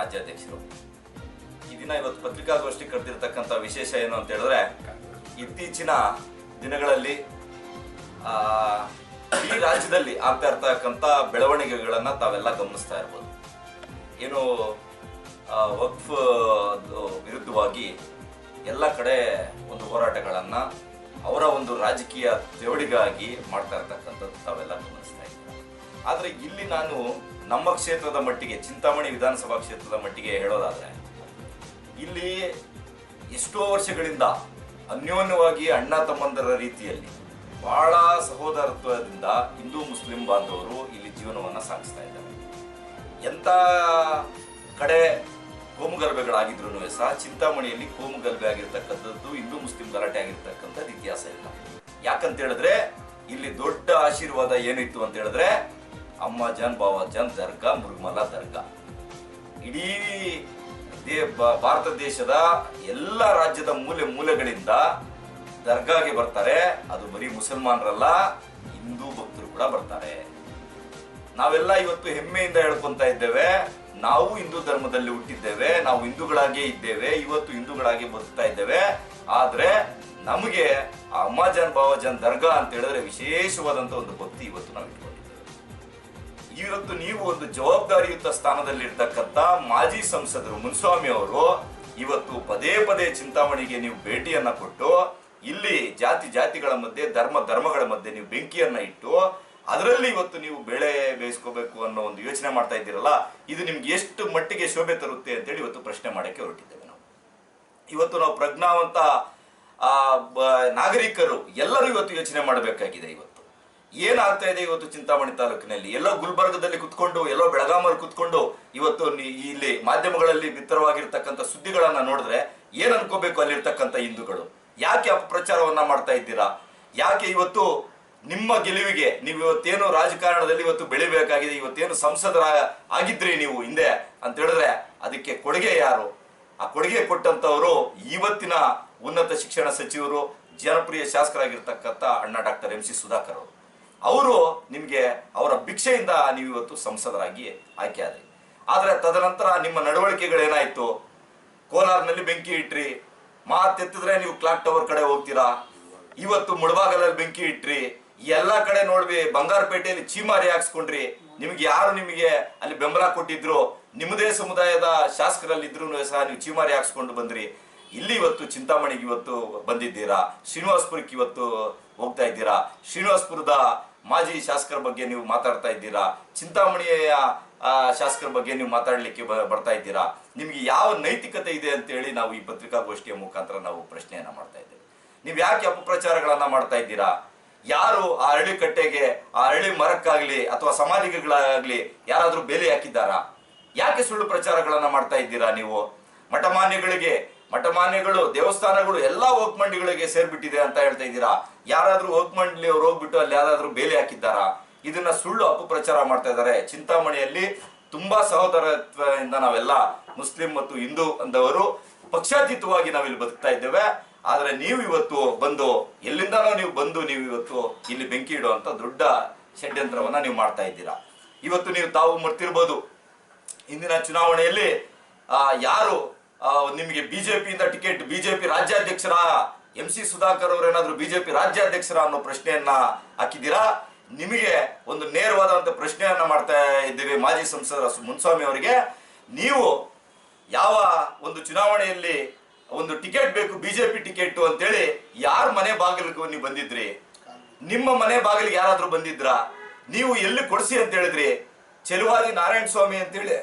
ರಾಜ್ಯಾಧ್ಯಕ್ಷರು ಈ ದಿನ ಇವತ್ತು ಪತ್ರಿಕಾಗೋಷ್ಠಿ ಕರೆದಿರ್ತಕ್ಕಂಥ ವಿಶೇಷ ಏನು ಅಂತ ಹೇಳಿದ್ರೆ, ಇತ್ತೀಚಿನ ದಿನಗಳಲ್ಲಿ ಈ ರಾಜ್ಯದಲ್ಲಿ ಆಗ್ತಾ ಇರ್ತಕ್ಕಂಥ ಬೆಳವಣಿಗೆಗಳನ್ನು ತಾವೆಲ್ಲ ಗಮನಿಸ್ತಾ ಇರ್ಬೋದು. ಏನು ವಕ್ಫ್ ವಿರುದ್ಧವಾಗಿ ಎಲ್ಲ ಕಡೆ ಒಂದು ಹೋರಾಟಗಳನ್ನು ಅವರ ಒಂದು ರಾಜಕೀಯ ತೆವಡಿಗಾಗಿ ಮಾಡ್ತಾ ಇರ್ತಕ್ಕಂಥದ್ದು ತಾವೆಲ್ಲ. ಆದ್ರೆ ಇಲ್ಲಿ ನಾನು ನಮ್ಮ ಕ್ಷೇತ್ರದ ಮಟ್ಟಿಗೆ, ಚಿಂತಾಮಣಿ ವಿಧಾನಸಭಾ ಕ್ಷೇತ್ರದ ಮಟ್ಟಿಗೆ ಹೇಳೋದಾದರೆ, ಇಲ್ಲಿ ಎಷ್ಟೋ ವರ್ಷಗಳಿಂದ ಅನ್ಯೋನ್ಯವಾಗಿ ಅಣ್ಣ ತಮ್ಮಂದರ ರೀತಿಯಲ್ಲಿ ಬಹಳ ಸಹೋದರತ್ವದಿಂದ ಹಿಂದೂ ಮುಸ್ಲಿಂ ಬಾಂಧವರು ಇಲ್ಲಿ ಜೀವನವನ್ನು ಸಾಗಿಸ್ತಾ ಇದ್ದಾರೆ. ಎಂಥ ಕಡೆ ಕೋಮುಗಲಭೆಗಳಾಗಿದ್ರು ಸಹ ಚಿಂತಾಮಣಿಯಲ್ಲಿ ಕೋಮುಗಲಭೆ ಆಗಿರ್ತಕ್ಕಂಥದ್ದು ಹಿಂದೂ ಮುಸ್ಲಿಂ ಗಲಾಟೆ ಆಗಿರ್ತಕ್ಕಂಥದ್ದು ಇತಿಹಾಸ ಇಲ್ಲ. ಯಾಕಂತ ಹೇಳಿದ್ರೆ, ಇಲ್ಲಿ ದೊಡ್ಡ ಆಶೀರ್ವಾದ ಏನಿತ್ತು ಅಂತ ಹೇಳಿದ್ರೆ ಅಮ್ಮ ಬಾವಾಜಾನ್ ಬಾವ ಜಾನ್, ದರ್ಗಾ ಮೃಗಮಲ ದರ್ಗಾ. ಇಡೀ ದೇ- ಭಾರತ ದೇಶದ ಎಲ್ಲ ರಾಜ್ಯದ ಮೂಲೆ ಮೂಲೆಗಳಿಂದ ದರ್ಗಾಗೆ ಬರ್ತಾರೆ. ಅದು ಬರೀ ಮುಸಲ್ಮಾನರಲ್ಲ, ಹಿಂದೂ ಭಕ್ತರು ಕೂಡ ಬರ್ತಾರೆ. ನಾವೆಲ್ಲ ಇವತ್ತು ಹೆಮ್ಮೆಯಿಂದ ಹೇಳ್ಕೊಂತ ಇದ್ದೇವೆ, ನಾವು ಹಿಂದೂ ಧರ್ಮದಲ್ಲಿ ಹುಟ್ಟಿದ್ದೇವೆ, ನಾವು ಹಿಂದೂಗಳಾಗೇ ಇದ್ದೇವೆ, ಇವತ್ತು ಹಿಂದೂಗಳಾಗಿ ಬದುಕ್ತಾ ಇದ್ದೇವೆ. ಆದ್ರೆ ನಮಗೆ ಅಮ್ಮಜಾನ್ ಅಮ್ಮಾಜಾನ್ ಬಾವಾಜಾನ್ ದರ್ಗಾ ಅಂತ ಹೇಳಿದ್ರೆ ವಿಶೇಷವಾದಂತ ಒಂದು ಭಕ್ತಿ ಇವತ್ತು ನಾವು ಇವತ್ತು ನೀವು ಒಂದು ಜವಾಬ್ದಾರಿಯುತ ಸ್ಥಾನದಲ್ಲಿ ಇರ್ತಕ್ಕಂಥ ಮಾಜಿ ಸಂಸದರು ಮುನ್ಸ್ವಾಮಿ ಅವರು ಇವತ್ತು ಪದೇ ಪದೇ ಚಿಂತಾಮಣಿಗೆ ನೀವು ಭೇಟಿಯನ್ನ ಕೊಟ್ಟು ಇಲ್ಲಿ ಜಾತಿ ಜಾತಿಗಳ ಮಧ್ಯೆ ಧರ್ಮ ಧರ್ಮಗಳ ಮಧ್ಯೆ ನೀವು ಬೆಂಕಿಯನ್ನ ಇಟ್ಟು ಅದರಲ್ಲಿ ಇವತ್ತು ನೀವು ಬೆಳೆ ಬೇಯಿಸ್ಕೋಬೇಕು ಅನ್ನೋ ಒಂದು ಯೋಚನೆ ಮಾಡ್ತಾ ಇದ್ದೀರಲ್ಲ ಇದು ನಿಮ್ಗೆ ಎಷ್ಟು ಮಟ್ಟಿಗೆ ಶೋಭೆ ತರುತ್ತೆ ಅಂತೇಳಿ ಇವತ್ತು ಪ್ರಶ್ನೆ ಮಾಡಕ್ಕೆ ಹೊರಟಿದ್ದೇವೆ ನಾವು. ಇವತ್ತು ನಾವು ಪ್ರಜ್ಞಾವಂತ ಆ, ನಾಗರಿಕರು ಎಲ್ಲರೂ ಇವತ್ತು ಯೋಚನೆ ಮಾಡಬೇಕಾಗಿದೆ ಇವತ್ತು. ಏನಾಗ್ತಾ ಇದೆ ಇವತ್ತು ಚಿಂತಾಮಣಿ ತಾಲೂಕಿನಲ್ಲಿ? ಎಲ್ಲೋ ಗುಲ್ಬರ್ಗದಲ್ಲಿ ಕುತ್ಕೊಂಡು, ಎಲ್ಲೋ ಬೆಳಗಾಮಲ್ಲಿ ಕುತ್ಕೊಂಡು ಇವತ್ತು ಇಲ್ಲಿ ಮಾಧ್ಯಮಗಳಲ್ಲಿ ಬಿತ್ತರವಾಗಿರ್ತಕ್ಕಂಥ ಸುದ್ದಿಗಳನ್ನ ನೋಡಿದ್ರೆ ಏನ್ ಅನ್ಕೋಬೇಕು ಅಲ್ಲಿರ್ತಕ್ಕಂಥ ಹಿಂದೂಗಳು? ಯಾಕೆ ಅಪಪ್ರಚಾರವನ್ನ ಮಾಡ್ತಾ ಇದ್ದೀರಾ? ಯಾಕೆ ಇವತ್ತು ನಿಮ್ಮ ಗೆಲುವಿಗೆ ನೀವು ಇವತ್ತೇನು ರಾಜಕಾರಣದಲ್ಲಿ ಇವತ್ತು ಬೆಳಿಬೇಕಾಗಿದೆ, ಇವತ್ತೇನು ಸಂಸದರ ಆಗಿದ್ರಿ ನೀವು ಹಿಂದೆ ಅಂತ ಹೇಳಿದ್ರೆ ಅದಕ್ಕೆ ಕೊಡುಗೆ ಯಾರು? ಆ ಕೊಡುಗೆ ಕೊಟ್ಟಂತವರು ಇವತ್ತಿನ ಉನ್ನತ ಶಿಕ್ಷಣ ಸಚಿವರು, ಜನಪ್ರಿಯ ಶಾಸಕರಾಗಿರ್ತಕ್ಕಂಥ ಅಣ್ಣ ಡಾಕ್ಟರ್ ಎಂ ಸಿ ಸುಧಾಕರ್ ಅವರು. ಅವರು ನಿಮಗೆ ಅವರ ಭಿಕ್ಷೆಯಿಂದ ನೀವು ಇವತ್ತು ಸಂಸದರಾಗಿ ಆಯ್ಕೆ ಆದ್ರಿ. ಆದ್ರೆ ತದನಂತರ ನಿಮ್ಮ ನಡವಳಿಕೆಗಳೇನಾಯ್ತು? ಕೋಲಾರ್ನಲ್ಲಿ ಬೆಂಕಿ ಇಟ್ರಿ, ಮಾತೆತ್ತಿದ್ರೆ ನೀವು ಕ್ಲಾಕ್ ಟವರ್ ಕಡೆ ಹೋಗ್ತೀರಾ? ಇವತ್ತು ಮುಳಬಾಗಲಲ್ಲಿ ಬೆಂಕಿ ಇಟ್ರಿ, ಎಲ್ಲಾ ಕಡೆ ನೋಡ್ವಿ, ಬಂಗಾರಪೇಟೆಯಲ್ಲಿ ಚೀಮಾರಿ ಹಾಕ್ಸ್ಕೊಂಡ್ರಿ. ನಿಮ್ಗೆ ಯಾರು ನಿಮಗೆ ಅಲ್ಲಿ ಬೆಂಬಲ ಕೊಟ್ಟಿದ್ರು? ನಿಮ್ಮದೇ ಸಮುದಾಯದ ಶಾಸಕರಲ್ಲಿ ಇದ್ರು ಸಹ ನೀವು ಚೀಮಾರಿ ಹಾಕ್ಸ್ಕೊಂಡು ಬಂದ್ರಿ. ಇಲ್ಲಿ ಇವತ್ತು ಚಿಂತಾಮಣಿಗೆ ಇವತ್ತು ಬಂದಿದ್ದೀರಾ? ಶ್ರೀನಿವಾಸ್ಪುರಕ್ಕೆ ಇವತ್ತು ಹೋಗ್ತಾ ಇದ್ದೀರಾ? ಶ್ರೀನಿವಾಸ್ಪುರದ ಮಾಜಿ ಶಾಸಕರ ಬಗ್ಗೆ ನೀವು ಮಾತಾಡ್ತಾ ಇದ್ದೀರಾ? ಚಿಂತಾಮಣಿಯ ಶಾಸಕರ ಬಗ್ಗೆ ನೀವು ಮಾತಾಡ್ಲಿಕ್ಕೆ ಬರ್ತಾ ಇದ್ದೀರಾ? ನಿಮಗೆ ಯಾವ ನೈತಿಕತೆ ಇದೆ ಅಂತೇಳಿ ನಾವು ಈ ಪತ್ರಿಕಾಗೋಷ್ಠಿಯ ಮುಖಾಂತರ ನಾವು ಪ್ರಶ್ನೆಯನ್ನ ಮಾಡ್ತಾ ಇದ್ದೇವೆ. ನೀವು ಯಾಕೆ ಅಪಪ್ರಚಾರಗಳನ್ನು ಮಾಡ್ತಾ ಇದ್ದೀರಾ? ಯಾರು ಆ ಅರಳಿ ಕಟ್ಟೆಗೆ, ಆ ಅರಳಿ ಮರಕ್ಕಾಗಲಿ ಅಥವಾ ಸಮಾಧಿಗಳಾಗ್ಲಿ ಯಾರಾದರೂ ಬೆಲೆ ಹಾಕಿದ್ದಾರಾ? ಯಾಕೆ ಸುಳ್ಳು ಪ್ರಚಾರಗಳನ್ನು ಮಾಡ್ತಾ ಇದ್ದೀರಾ ನೀವು? ಮಠಮಾನ್ಯಗಳಿಗೆ ಮಠಮಾನ್ಯಗಳು, ದೇವಸ್ಥಾನಗಳು, ಎಲ್ಲಾ ಮಂಡಿಗಳಿಗೆ ಸೇರ್ಬಿಟ್ಟಿದೆ ಅಂತ ಹೇಳ್ತಾ ಇದ್ದೀರಾ? ಯಾರಾದ್ರೂ ಮಂಡಳಿ ಅವ್ರು ಹೋಗ್ಬಿಟ್ಟು ಅಲ್ಲಿ ಯಾರಾದ್ರೂ ಬೇಲೆ ಹಾಕಿದ್ದಾರಾ? ಇದನ್ನ ಸುಳ್ಳು ಅಪಪ್ರಚಾರ ಮಾಡ್ತಾ ಇದ್ದಾರೆ. ಚಿಂತಾಮಣಿಯಲ್ಲಿ ತುಂಬಾ ಸಹೋದರತ್ವದಿಂದ ನಾವೆಲ್ಲ ಮುಸ್ಲಿಂ ಮತ್ತು ಹಿಂದೂ ಅಂದವರು ಪಕ್ಷಾತೀತವಾಗಿ ನಾವಿಲ್ಲಿ ಬದುಕ್ತಾ ಇದ್ದೇವೆ. ಆದ್ರೆ ನೀವು ಇವತ್ತು ಬಂದು, ಎಲ್ಲಿಂದನೋ ನೀವು ಬಂದು ನೀವು ಇವತ್ತು ಇಲ್ಲಿ ಬೆಂಕಿ ಇಡುವಂತ ದೊಡ್ಡ ಷಡ್ಯಂತ್ರವನ್ನ ನೀವು ಮಾಡ್ತಾ ಇದ್ದೀರಾ? ಇವತ್ತು ನೀವು ತಾವು ಮರ್ತಿರ್ಬೋದು. ಇಂದಿನ ಚುನಾವಣೆಯಲ್ಲಿ ಯಾರು ನಿಮಗೆ ಬಿಜೆಪಿಯಿಂದ ಟಿಕೆಟ್, ಬಿಜೆಪಿ ರಾಜ್ಯಾಧ್ಯಕ್ಷರ, ಎಂ ಸಿ ಸುಧಾಕರ್ ಅವರು ಏನಾದ್ರು ಬಿಜೆಪಿ ರಾಜ್ಯಾಧ್ಯಕ್ಷರ ಅನ್ನೋ ಪ್ರಶ್ನೆಯನ್ನ ಹಾಕಿದ್ದೀರಾ? ನಿಮಗೆ ಒಂದು ನೇರವಾದಂತ ಪ್ರಶ್ನೆಯನ್ನ ಮಾಡ್ತಾ ಇದ್ದೀವಿ ಮಾಜಿ ಸಂಸದ ಮುನ್ಸ್ವಾಮಿ ಅವರಿಗೆ. ನೀವು ಯಾವ ಒಂದು ಚುನಾವಣೆಯಲ್ಲಿ ಒಂದು ಟಿಕೆಟ್ ಬೇಕು, ಬಿಜೆಪಿ ಟಿಕೆಟ್ ಅಂತೇಳಿ ಯಾರ ಮನೆ ಬಾಗಿಲಿಗೆ ನೀವು ಬಂದಿದ್ರಿ? ನಿಮ್ಮ ಮನೆ ಬಾಗಿಲಿಗೆ ಯಾರಾದ್ರೂ ಬಂದಿದ್ರಾ? ನೀವು ಎಲ್ಲಿ ಕೊಡಿಸಿ ಅಂತ ಹೇಳಿದ್ರಿ? ಚೆಲುವಾದಿ ನಾರಾಯಣ ಸ್ವಾಮಿ ಅಂತೇಳಿ.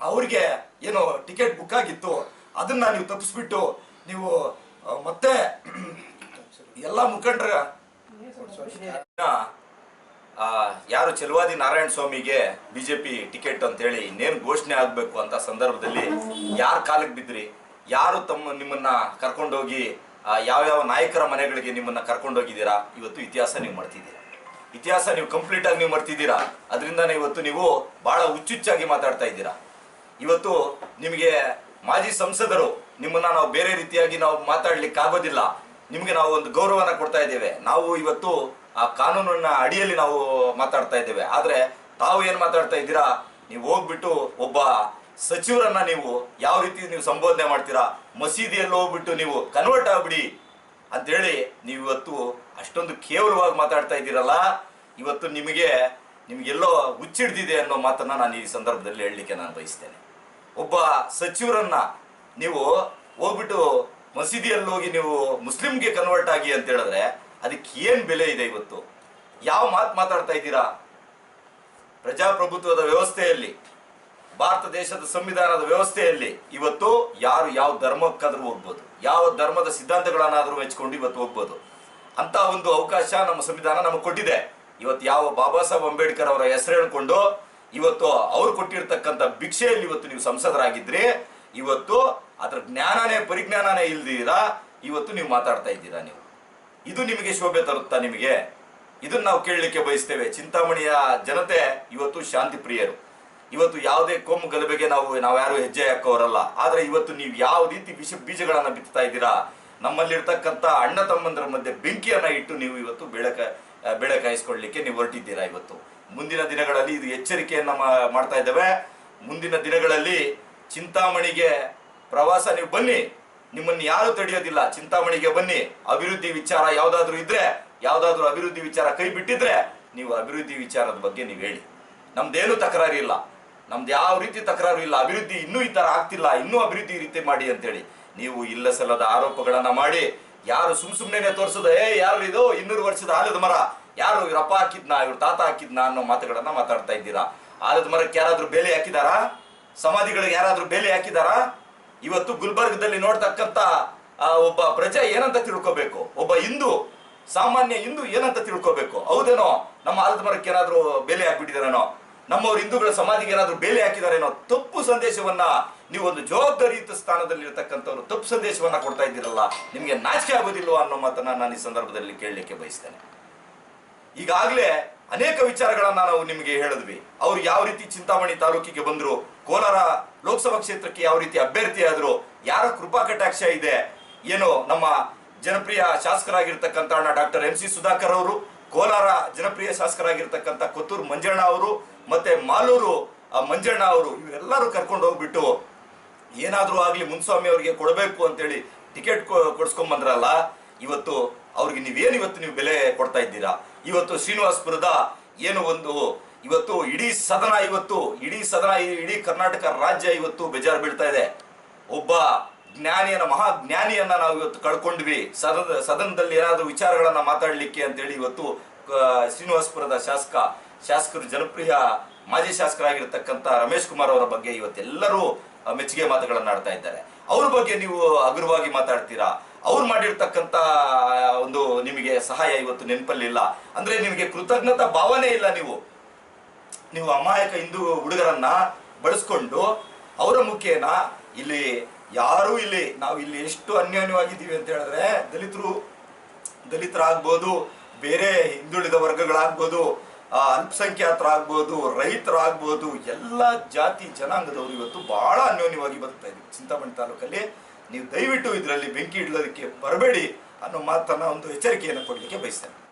ಅವ್ರಿಗೆ ಏನು ಟಿಕೆಟ್ ಬುಕ್ ಆಗಿತ್ತು, ಅದನ್ನ ನೀವು ತಪ್ಪಿಸ್ಬಿಟ್ಟು ನೀವು ಮತ್ತೆ ಎಲ್ಲ ಮುಖಂಡರ ಯಾರು ಚೆಲುವಾದಿ ನಾರಾಯಣ ಸ್ವಾಮಿಗೆ ಬಿಜೆಪಿ ಟಿಕೆಟ್ ಅಂತ ಹೇಳಿ ಇನ್ನೇನು ಘೋಷಣೆ ಆಗ್ಬೇಕು ಅಂತ ಸಂದರ್ಭದಲ್ಲಿ ಯಾರ ಕಾಲಕ್ಕೆ ಬಿದ್ರಿ ಯಾರು ತಮ್ಮ, ನಿಮ್ಮನ್ನ ಕರ್ಕೊಂಡೋಗಿ ಯಾವ್ಯಾವ ನಾಯಕರ ಮನೆಗಳಿಗೆ ನಿಮ್ಮನ್ನ ಕರ್ಕೊಂಡೋಗಿದ್ದೀರಾ? ಇವತ್ತು ಇತಿಹಾಸ ನೀವು ಮಾಡ್ತಿದ್ದೀರಾ? ಇತಿಹಾಸ ನೀವು ಕಂಪ್ಲೀಟ್ ಆಗಿ ನೀವು ಮಾಡ್ತಿದ್ದೀರಾ? ಅದರಿಂದಾನೇ ಇವತ್ತು ನೀವು ಬಹಳ ಹುಚ್ಚುಚ್ಚಾಗಿ ಮಾತಾಡ್ತಾ ಇದ್ದೀರಾ? ಇವತ್ತು ನಿಮಗೆ ಮಾಜಿ ಸಂಸದರು ನಿಮ್ಮನ್ನ ನಾವು ಬೇರೆ ರೀತಿಯಾಗಿ ನಾವು ಮಾತಾಡ್ಲಿಕ್ಕೆ ಆಗೋದಿಲ್ಲ. ನಿಮಗೆ ನಾವು ಒಂದು ಗೌರವನ ಕೊಡ್ತಾ ಇದ್ದೇವೆ. ನಾವು ಇವತ್ತು ಆ ಕಾನೂನನ್ನ ಅಡಿಯಲ್ಲಿ ನಾವು ಮಾತಾಡ್ತಾ ಇದ್ದೇವೆ. ಆದ್ರೆ ತಾವು ಏನ್ ಮಾತಾಡ್ತಾ ಇದ್ದೀರಾ? ನೀವು ಹೋಗ್ಬಿಟ್ಟು ಒಬ್ಬ ಸಚಿವರನ್ನ ನೀವು ಯಾವ ರೀತಿ ನೀವು ಸಂಬೋಧನೆ ಮಾಡ್ತೀರಾ? ಮಸೀದಿಯಲ್ಲಿ ಹೋಗ್ಬಿಟ್ಟು ನೀವು ಕನ್ವರ್ಟ್ ಆಗ್ಬಿಡಿ ಅಂತೇಳಿ ನೀವು ಇವತ್ತು ಅಷ್ಟೊಂದು ಕೇವಲವಾಗಿ ಮಾತಾಡ್ತಾ ಇದ್ದೀರಲ್ಲ. ಇವತ್ತು ನಿಮಗೆ ನಿಮಗೆಲ್ಲೋ ಹುಚ್ಚಿಡ್ದಿದೆ ಅನ್ನೋ ಮಾತನ್ನ ನಾನು ಈ ಸಂದರ್ಭದಲ್ಲಿ ಹೇಳಲಿಕ್ಕೆ ನಾನು ಬಯಸ್ತೇನೆ. ಒಬ್ಬ ಸಚಿವರನ್ನ ನೀವು ಹೋಗ್ಬಿಟ್ಟು ಮಸೀದಿಯಲ್ಲಿ ಹೋಗಿ ನೀವು ಮುಸ್ಲಿಂಗೆ ಕನ್ವರ್ಟ್ ಆಗಿ ಅಂತ ಹೇಳಿದ್ರೆ ಅದಕ್ಕೆ ಏನ್ ಬೆಲೆ ಇದೆ ಇವತ್ತು? ಯಾವ ಮಾತು ಮಾತಾಡ್ತಾ ಇದ್ದೀರಾ? ಪ್ರಜಾಪ್ರಭುತ್ವದ ವ್ಯವಸ್ಥೆಯಲ್ಲಿ, ಭಾರತ ದೇಶದ ಸಂವಿಧಾನದ ವ್ಯವಸ್ಥೆಯಲ್ಲಿ ಇವತ್ತು ಯಾರು ಯಾವ ಧರ್ಮಕ್ಕಾದ್ರೂ ಹೋಗ್ಬೋದು, ಯಾವ ಧರ್ಮದ ಸಿದ್ಧಾಂತಗಳನ್ನಾದರೂ ಮೆಚ್ಕೊಂಡು ಇವತ್ತು ಹೋಗ್ಬೋದು. ಅಂತ ಒಂದು ಅವಕಾಶ ನಮ್ಮ ಸಂವಿಧಾನ ನಮಗೆ ಕೊಟ್ಟಿದೆ. ಇವತ್ತು ಯಾವ ಬಾಬಾ ಸಾಹೇಬ್ ಅಂಬೇಡ್ಕರ್ ಅವರ ಹೆಸರು ಹೇಳ್ಕೊಂಡು ಇವತ್ತು ಅವ್ರು ಕೊಟ್ಟಿರ್ತಕ್ಕಂಥ ಭಿಕ್ಷೆಯಲ್ಲಿ ಇವತ್ತು ನೀವು ಸಂಸದರಾಗಿದ್ರೆ ಇವತ್ತು ಅದ್ರ ಜ್ಞಾನನೇ ಪರಿಜ್ಞಾನನೇ ಇಲ್ದಿರಾ ಇವತ್ತು ನೀವು ಮಾತಾಡ್ತಾ ಇದ್ದೀರಾ ನೀವು? ಇದು ನಿಮಗೆ ಶೋಭೆ ತರುತ್ತಾ ನಿಮಗೆ? ಇದನ್ನ ನಾವು ಕೇಳಲಿಕ್ಕೆ ಬಯಸ್ತೇವೆ. ಚಿಂತಾಮಣಿಯ ಜನತೆ ಇವತ್ತು ಶಾಂತಿ ಪ್ರಿಯರು. ಇವತ್ತು ಯಾವುದೇ ಕೋಮು ಗಲಭೆಗೆ ನಾವು ನಾವು ಯಾರು ಹೆಜ್ಜೆ ಹಾಕೋರಲ್ಲ. ಆದ್ರೆ ಇವತ್ತು ನೀವು ಯಾವ ರೀತಿ ವಿಷ ಬೀಜಗಳನ್ನ ಬಿತ್ತಾ ಇದ್ದೀರಾ? ನಮ್ಮಲ್ಲಿರ್ತಕ್ಕಂಥ ಅಣ್ಣ ತಮ್ಮಂದರ ಮಧ್ಯೆ ಬೆಂಕಿಯನ್ನ ಇಟ್ಟು ನೀವು ಇವತ್ತು ಬೆಳಕ ಆ, ಬೆಳೆ ಕಾಯಿಸ್ಕೊಳ್ಳಿಕ್ಕೆ ನೀವು ಹೊರಟಿದ್ದೀರಾ ಇವತ್ತು? ಮುಂದಿನ ದಿನಗಳಲ್ಲಿ ಇದು ಎಚ್ಚರಿಕೆಯನ್ನ ಮಾಡ್ತಾ ಇದ್ದೇವೆ. ಮುಂದಿನ ದಿನಗಳಲ್ಲಿ ಚಿಂತಾಮಣಿಗೆ ಪ್ರವಾಸ ನೀವು ಬನ್ನಿ. ನಿಮ್ಮನ್ನು ಯಾರು ತಡೆಯೋದಿಲ್ಲ, ಚಿಂತಾಮಣಿಗೆ ಬನ್ನಿ. ಅಭಿವೃದ್ಧಿ ವಿಚಾರ ಯಾವ್ದಾದ್ರು ಇದ್ರೆ, ಯಾವ್ದಾದ್ರು ಅಭಿವೃದ್ಧಿ ವಿಚಾರ ಕೈ ಬಿಟ್ಟಿದ್ರೆ ನೀವು ಅಭಿವೃದ್ಧಿ ವಿಚಾರದ ಬಗ್ಗೆ ನೀವು ಹೇಳಿ. ನಮ್ದೇನು ತಕರಾರು ಇಲ್ಲ. ನಮ್ದು ಯಾವ ರೀತಿ ತಕರಾರು ಇಲ್ಲ. ಅಭಿವೃದ್ಧಿ ಇನ್ನೂ ಈ ತರ ಆಗ್ತಿಲ್ಲ. ಇನ್ನೂ ಅಭಿವೃದ್ಧಿ ರೀತಿ ಮಾಡಿ ಅಂತೇಳಿ. ನೀವು ಇಲ್ಲ ಸಲ್ಲದ ಆರೋಪಗಳನ್ನ ಮಾಡಿ, ಯಾರು ಸುಮ್ ಸುಮ್ನೆ ತೋರಿಸೋದು ಏ ಯಾರು ಇದು? ಇನ್ನೂರು ವರ್ಷದ ಆಲದ ಮರ. ಯಾರು ಇವರಪ್ಪ ಹಾಕಿದ್ನಾ, ಇವ್ರ ತಾತ ಹಾಕಿದ್ನಾ ಅನ್ನೋ ಮಾತುಗಳನ್ನ ಮಾತಾಡ್ತಾ ಇದ್ದೀರಾ? ಆಲದ ಮರಕ್ಕೆ ಯಾರಾದ್ರೂ ಬೇಲಿ ಹಾಕಿದಾರಾ? ಸಮಾಧಿಗಳಿಗೆ ಯಾರಾದ್ರೂ ಬೇಲಿ ಹಾಕಿದಾರಾ? ಇವತ್ತು ಗುಲ್ಬರ್ಗದಲ್ಲಿ ನೋಡ್ತಕ್ಕಂತ ಒಬ್ಬ ಪ್ರಜೆ ಏನಂತ ತಿಳ್ಕೋಬೇಕು? ಒಬ್ಬ ಹಿಂದೂ, ಸಾಮಾನ್ಯ ಹಿಂದೂ ಏನಂತ ತಿಳ್ಕೋಬೇಕು? ಹೌದೇನೋ? ನಮ್ಮ ಆಲದ ಮರಕ್ಕೆ ಏನಾದ್ರೂ ಬೇಲಿ ಹಾಕ್ಬಿಟ್ಟಿದಾರೇನೋ? ನಮ್ಮವ್ರ ಹಿಂದೂಗಳ ಸಮಾಧಿಗೆ ಏನಾದ್ರೂ ಬೇಲಿ ಹಾಕಿದಾರೇನೋ? ತಪ್ಪು ಸಂದೇಶವನ್ನ ನೀವು ಒಂದು ಜವಾಬ್ದಾರಿಯುತ ಸ್ಥಾನದಲ್ಲಿ ಇರತಕ್ಕಂಥವ್ರು ತಪ್ಪು ಸಂದೇಶವನ್ನ ಕೊಡ್ತಾ ಇದ್ದೀರಲ್ಲ, ನಿಮಗೆ ನಾಚಿಕೆ ಆಗೋದಿಲ್ವಾ ಅನ್ನೋ ಮಾತನ್ನ ನಾನು ಈ ಸಂದರ್ಭದಲ್ಲಿ ಕೇಳಲಿಕ್ಕೆ ಬಯಸ್ತೇನೆ. ಈಗಾಗಲೇ ಅನೇಕ ವಿಚಾರಗಳನ್ನ ನಾವು ನಿಮಗೆ ಹೇಳಿದ್ವಿ. ಅವ್ರು ಯಾವ ರೀತಿ ಚಿಂತಾಮಣಿ ತಾಲೂಕಿಗೆ ಬಂದ್ರು, ಕೋಲಾರ ಲೋಕಸಭಾ ಕ್ಷೇತ್ರಕ್ಕೆ ಯಾವ ರೀತಿ ಅಭ್ಯರ್ಥಿ ಆದ್ರು, ಯಾರ ಕೃಪಾ ಕಟಾಕ್ಷ ಇದೆ, ಏನು ನಮ್ಮ ಜನಪ್ರಿಯ ಶಾಸಕರಾಗಿರ್ತಕ್ಕಂಥ ಡಾಕ್ಟರ್ ಎಂ ಸಿ ಸುಧಾಕರ್ ಅವರು, ಕೋಲಾರ ಜನಪ್ರಿಯ ಶಾಸಕರಾಗಿರ್ತಕ್ಕಂಥ ಕೊತ್ತೂರು ಮಂಜಣ್ಣ ಅವರು, ಮತ್ತೆ ಮಾಲೂರು ಮಂಜಣ್ಣ ಅವರು, ಇವೆಲ್ಲರೂ ಕರ್ಕೊಂಡು ಹೋಗ್ಬಿಟ್ಟು ಏನಾದರೂ ಆಗಲಿ ಮುನ್ಸ್ವಾಮಿ ಅವರಿಗೆ ಕೊಡಬೇಕು ಅಂತೇಳಿ ಟಿಕೆಟ್ ಕೊಡ್ಸ್ಕೊಂಡ್ ಇವತ್ತು ಅವ್ರಿಗೆ ನೀವೇನು ಇವತ್ತು ನೀವು ಬೆಲೆ ಕೊಡ್ತಾ ಇದ್ದೀರಾ? ಇವತ್ತು ಶ್ರೀನಿವಾಸಪುರದ ಏನು ಒಂದು ಇವತ್ತು ಇಡೀ ಸದನ ಇವತ್ತು, ಇಡೀ ಸದನ, ಇಡೀ ಕರ್ನಾಟಕ ರಾಜ್ಯ ಇವತ್ತು ಬೇಜಾರು ಬೀಳ್ತಾ ಇದೆ. ಒಬ್ಬ ಜ್ಞಾನಿಯನ್ನ ಮಹಾಜ್ಞಾನಿಯನ್ನ ನಾವು ಇವತ್ತು ಕಳ್ಕೊಂಡ್ವಿ. ಸದನ, ಸದನದಲ್ಲಿ ಏನಾದ್ರೂ ವಿಚಾರಗಳನ್ನ ಮಾತಾಡಲಿಕ್ಕೆ ಅಂತೇಳಿ ಇವತ್ತು ಶ್ರೀನಿವಾಸಪುರದ ಶಾಸಕ, ಶಾಸಕರು ಜನಪ್ರಿಯ ಮಾಜಿ ಶಾಸಕರಾಗಿರ್ತಕ್ಕಂಥ ರಮೇಶ್ ಕುಮಾರ್ ಅವರ ಬಗ್ಗೆ ಇವತ್ತೆಲ್ಲರೂ ಮೆಚ್ಚುಗೆ ಮಾತುಗಳನ್ನ ಆಡ್ತಾ ಇದ್ದಾರೆ. ಅವ್ರ ಬಗ್ಗೆ ನೀವು ಹಗುರವಾಗಿ ಮಾತಾಡ್ತೀರಾ? ಅವ್ರು ಮಾಡಿರ್ತಕ್ಕಂಥ ಸಹಾಯ ಇವತ್ತು ನೆನಪಲ್ಲಿಲ್ಲ ಅಂದ್ರೆ ನಿಮಗೆ ಕೃತಜ್ಞತಾ ಭಾವನೆ ಇಲ್ಲ ನೀವು. ನೀವು ಅಮಾಯಕ ಹಿಂದೂ ಹುಡುಗರನ್ನ ಬಳಸ್ಕೊಂಡು ಅವರ ಮುಖೇನ ಇಲ್ಲಿ ಯಾರೂ ಇಲ್ಲಿ, ನಾವು ಇಲ್ಲಿ ಎಷ್ಟು ಅನ್ಯೋನ್ಯವಾಗಿದ್ದೀವಿ ಅಂತ ಹೇಳಿದ್ರೆ ದಲಿತರು, ದಲಿತರಾಗ್ಬೋದು, ಬೇರೆ ಹಿಂದುಳಿದ ವರ್ಗಗಳಾಗ್ಬೋದು ಅಲ್ಪಸಂಖ್ಯಾತರಾಗ್ಬೋದು, ರೈತರಾಗ್ಬೋದು, ಎಲ್ಲ ಜಾತಿ ಜನಾಂಗದವರು ಇವತ್ತು ಬಹಳ ಅನ್ಯೋನ್ಯವಾಗಿ ಬದುಕ್ತಾ ಇದ್ದೀವಿ. ಚಿಂತಾಮಣಿ ತಾಲೂಕಲ್ಲಿ. ನೀವು ದಯವಿಟ್ಟು ಇದರಲ್ಲಿ ಬೆಂಕಿ ಇಡೋದಕ್ಕೆ ಬರಬೇಡಿ. ಅನ್ನೋ ಮಾತನ್ನು ಒಂದು ಎಚ್ಚರಿಕೆಯನ್ನು ಕೊಡಲಿಕ್ಕೆ ಬಯಸ್ತೇನೆ.